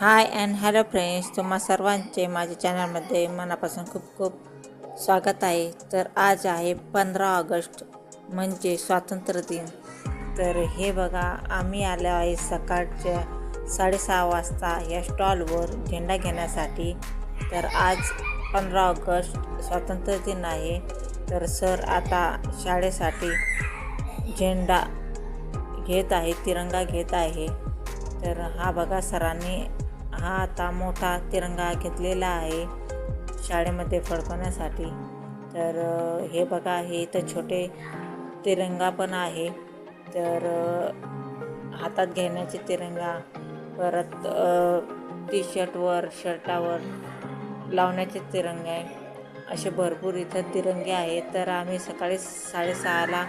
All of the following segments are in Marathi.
हाय अँड हॅलो फ्रेंड्स तुम्हा सर्वांचे माझ्या चॅनलमध्ये मनापासून खूप खूप स्वागत आहे. तर आज आहे पंधरा ऑगस्ट म्हणजे स्वातंत्र्य दिन. तर हे बघा आम्ही आलो आहे सकाळच्या साडेसहा वाजता या स्टॉलवर झेंडा घेण्यासाठी. तर आज पंधरा ऑगस्ट स्वातंत्र्य दिन आहे. तर सर आता शाळेसाठी झेंडा घेत आहे तिरंगा घेत आहे. तर हा बघा सरांनी हा आता मोठा तिरंगा घेतलेला आहे शाळेमध्ये फडकवण्यासाठी. तर हे बघा हे इथं छोटे तिरंगा पण आहे. तर हातात घेण्याचे तिरंगा परत टी शर्टवर शर्टावर लावण्याचे तिरंगे आहे. असे भरपूर इथं तिरंगे आहेत. तर आम्ही सकाळी साडेसहाला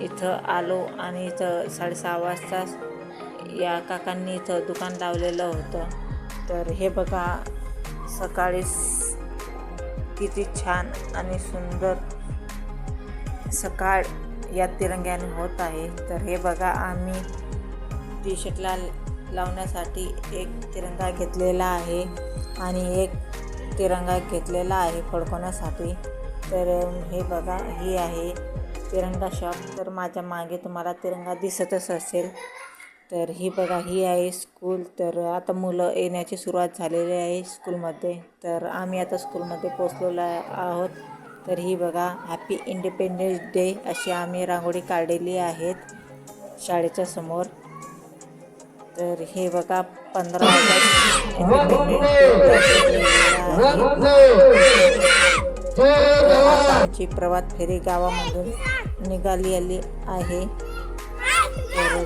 इथं आलो आणि इथं साडेसहा वाजता या काकांनी इथं दुकान लावलेलं होतं. तर हे बघा सकाळी किती छान आणि सुंदर सकाळ या तिरंग्याने होत आहे. तर हे बघा आम्ही टी शर्टला लावण्यासाठी एक तिरंगा घेतलेला आहे आणि एक तिरंगा घेतलेला आहे फडकवण्यासाठी. तर हे बघा ही आहे तिरंगा शॉप. तर माझ्या मागे तुम्हाला तिरंगा दिसतच असेल. तर ही बघा ही आहे स्कूल तर आता मुलं येण्याची सुरुवात झालेली आहे स्कूलमध्ये तर आम्ही आता स्कूलमध्ये पोचलेलो आहे- आहोत. तर ही बघा हॅपी इंडिपेंडन्स डे अशी आम्ही रांगोळी काढलेली आहेत शाळेच्या समोर. तर हे बघा पंधरा ऑगस्ट. प्रभात फेरी गावामधून निघाली आली आहे.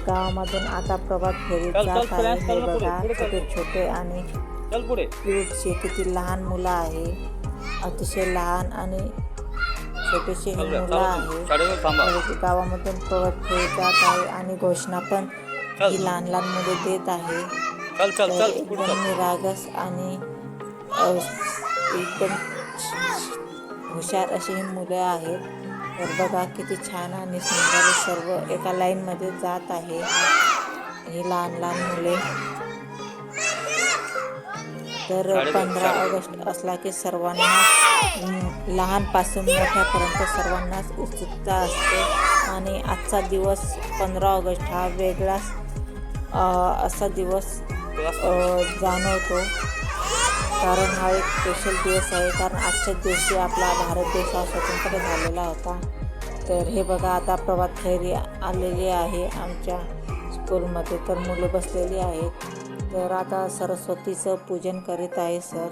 गावामधून आता प्रभात फेरी जात आहे. हे बघा छोटे छोटे आणि क्यूटचे किती लहान मुलं आहे. अतिशय लहान आणि छोटेसे हे मुलं आहे गावामधून प्रभात फेरी जात आहे आणि घोषणा पण ही लहान लहान मुले देत आहे. एकदम निरागस आणि एकदम हुशार अशी ही मुलं आहेत. तर बघा किती छान आणि सुंदर सर्व एका लाईनमध्ये जात आहे. ही लहान लहान मुले. तर पंधरा ऑगस्ट असला की सर्वांना लहानपासून मोठ्यापर्यंत सर्वांनाच उत्सुकता असते. आणि आजचा दिवस पंधरा ऑगस्ट हा वेगळाच असा दिवस जाणवतो. कारण हा एक स्पेशल दिवस आहे. कारण आजच्याच दिवशी आपला भारत देश हा स्वतंत्र झालेला होता. तर हे बघा आता प्रभात फेरी आलेली आहे आमच्या स्कूलमध्ये तर मुलं बसलेली आहेत. तर आता सरस्वतीचं पूजन करीत आहे सर.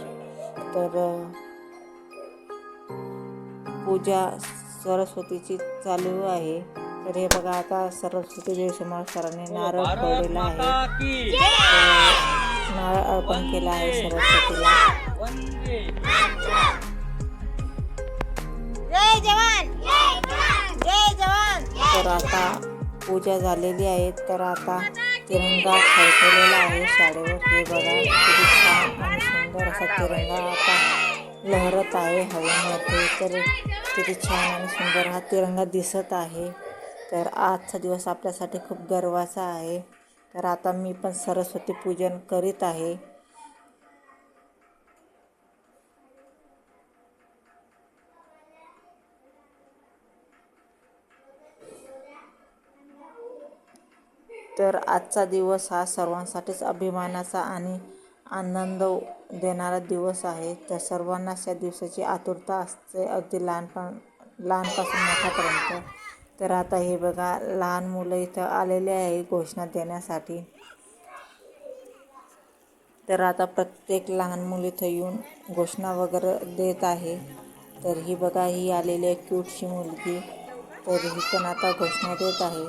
तर पूजा सरस्वतीची चालू आहे. तर हे बघा आता सरस्वती देवसमोर सरांनी नारळ फोडलेला आहे. नारळ अर्पण केला आहे सरस्वतीला. तर आता पूजा झालेली आहे. तर आता तिरंगा फडकवलेला आहे शाळेवर. हे बघा किती छान आणि सुंदर असा तिरंगा आता लहरत आहे हवेमध्ये. तर किती छान आणि सुंदर हा तिरंगा दिसत आहे. तर आजचा दिवस आपल्यासाठी खूप गर्वाचा आहे. तर आता मी पण सरस्वती पूजन करीत आहे. तर आजचा दिवस हा सर्वांसाठीच अभिमानाचा आणि आनंद देणारा दिवस आहे. तर सर्वांनाच या दिवसाची आतुरता असते. अगदी लहानपण लहानपासून मोठ्यापर्यंत. तर आता हे बघा लहान मुलं इथं आलेले आहे घोषणा देण्यासाठी. तर आता प्रत्येक लहान मुलं इथं येऊन घोषणा वगैरे देत आहे. तर ही बघा ही आलेली आहे क्यूटशी मुलगी. तर ही पण आता घोषणा देत आहे.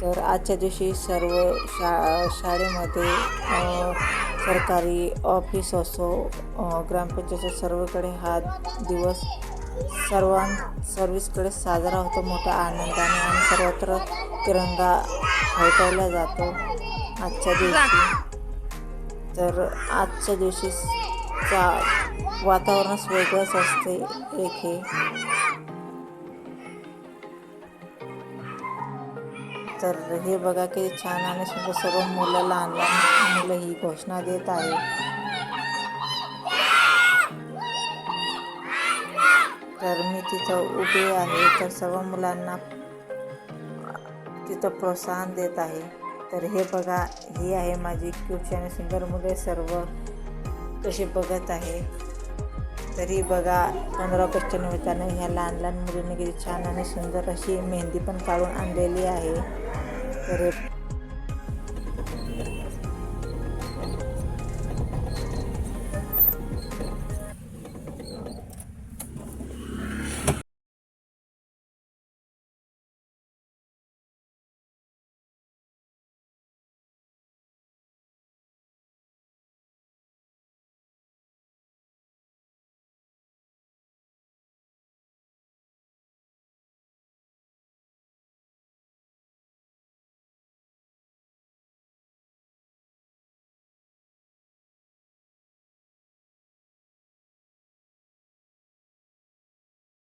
तर आजच्या दिवशी सर्व शा शाळेमध्ये सरकारी ऑफिस असो ग्रामपंचायत सर्वकडे हा दिवस सर्वां सर्विसकडे साजरा होतो. मोठ्या आनंदाने आणि सर्वत्र तिरंगा फडकवला जातो आजच्या दिवशी. तर आजच्या दिवशी चा वातावरणच वेगळंच असते. एक हे तर हे बघा की छान आणि सुंदर सर्व मुलं लहान लहान मुलं ही घोषणा देत आहे तर मी तिथं उभी आहे तर सर्व मुलांना तिथं प्रोत्साहन देत आहे. तर हे बघा ही आहे माझी क्यूटची आणि सुंदर मुले सर्व कसे बघत आहे. तरी बघा पंधरा ऑगस्टच्या निमित्तानं ह्या लहान लहान मुलींनी किती छान आणि सुंदर अशी मेहंदी पण काढून आणलेली आहे. तर